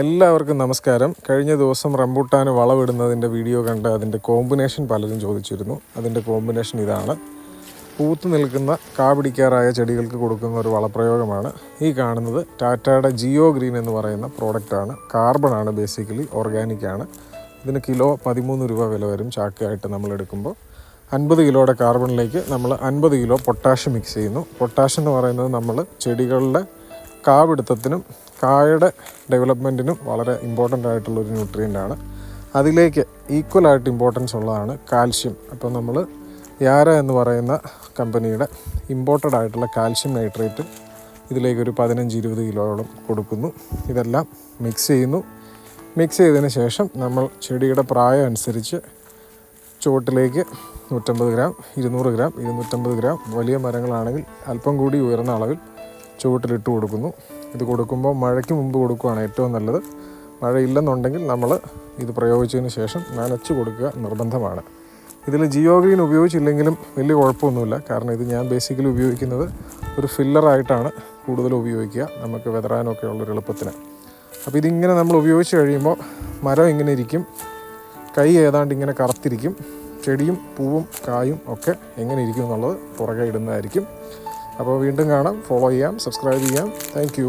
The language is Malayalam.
എല്ലാവർക്കും നമസ്കാരം. കഴിഞ്ഞ ദിവസം റംബൂട്ടാന് വളവിടുന്നതിന്റെ വീഡിയോ കണ്ട് അതിന്റെ കോമ്പിനേഷൻ പലരും ചോദിച്ചിരുന്നു. അതിന്റെ കോമ്പിനേഷൻ ഇതാണ്. പൂത്ത് നിൽക്കുന്ന കാപിടിക്കാറായ ചെടികൾക്ക് കൊടുക്കുന്ന ഒരു വളപ്രയോഗമാണ്. ഈ കാണുന്നത് ടാറ്റയുടെ ജിയോ ഗ്രീൻ എന്ന് പറയുന്ന പ്രോഡക്റ്റാണ്. കാർബണാണ് ബേസിക്കലി ഓർഗാനിക്കാണ് ഇതിന് കിലോ പതിമൂന്ന് രൂപ വില വരും ചാക്കയായിട്ട് നമ്മൾ എടുക്കുമ്പോൾ. അൻപത് കിലോയുടെ കാർബണിലേക്ക് നമ്മൾ അൻപത് കിലോ പൊട്ടാഷ് മിക്സ് ചെയ്യുന്നു. പൊട്ടാഷ് എന്ന് പറയുന്നത് നമ്മൾ ചെടികളുടെ കാപിടുത്തത്തിനും കായയുടെ ഡെവലപ്മെന്റിനും വളരെ ഇമ്പോർട്ടന്റ് ആയിട്ടുള്ളൊരു ആണ്. അതിലേക്ക് ഈക്വലായിട്ട് ഇമ്പോർട്ടൻസ് ഉള്ളതാണ് കാൽഷ്യം അപ്പോൾ നമ്മൾ യാര എന്ന് പറയുന്ന കമ്പനിയുടെ ഇമ്പോർട്ടഡ് ആയിട്ടുള്ള കാൽഷ്യം നൈട്രേറ്റ് ഇതിലേക്ക് ഒരു പതിനഞ്ച് ഇരുപത് കിലോയോളം കൊടുക്കുന്നു. ഇതെല്ലാം മിക്സ് ചെയ്യുന്നു. മിക്സ് ചെയ്തതിന് ശേഷം നമ്മൾ ചെടിയുടെ പ്രായം അനുസരിച്ച് ചുവട്ടിലേക്ക് നൂറ്റമ്പത് ഗ്രാം ഇരുന്നൂറ് ഗ്രാം ഇരുന്നൂറ്റമ്പത് ഗ്രാം വലിയ മരങ്ങളാണെങ്കിൽ അല്പം കൂടി ഉയർന്ന അളവിൽ ചുവട്ടിലിട്ട് കൊടുക്കുന്നു. ഇത് കൊടുക്കുമ്പോൾ മഴയ്ക്ക് മുമ്പ് കൊടുക്കുകയാണ് ഏറ്റവും നല്ലത്. മഴയില്ലെന്നുണ്ടെങ്കിൽ നമ്മൾ ഇത് പ്രയോഗിച്ചതിന് ശേഷം നനച്ച് കൊടുക്കുക നിർബന്ധമാണ്. ഇതിൽ ജിയോ ഗ്രീൻ ഉപയോഗിച്ചില്ലെങ്കിലും വലിയ കുഴപ്പമൊന്നുമില്ല. കാരണം ഇത് ഞാൻ ബേസിക്കലി ഉപയോഗിക്കുന്നത് ഒരു ഫില്ലറായിട്ടാണ് കൂടുതൽ ഉപയോഗിക്കുക. നമുക്ക് വെതറാനൊക്കെ ഉള്ളൊരു എളുപ്പത്തിന്. അപ്പോൾ ഇതിങ്ങനെ നമ്മൾ ഉപയോഗിച്ച് കഴിയുമ്പോൾ മരം ഇങ്ങനെ ഇരിക്കും. കൈ ഏതാണ്ട് ഇങ്ങനെ കറുത്തിരിക്കും. ചെടിയും പൂവും കായും ഒക്കെ എങ്ങനെ ഇരിക്കും എന്നുള്ളത് പുറകെ ഇടുന്നതായിരിക്കും. അപ്പോൾ വീണ്ടും കാണാം. ഫോളോ ചെയ്യാം. സബ്സ്ക്രൈബ് ചെയ്യാം. താങ്ക്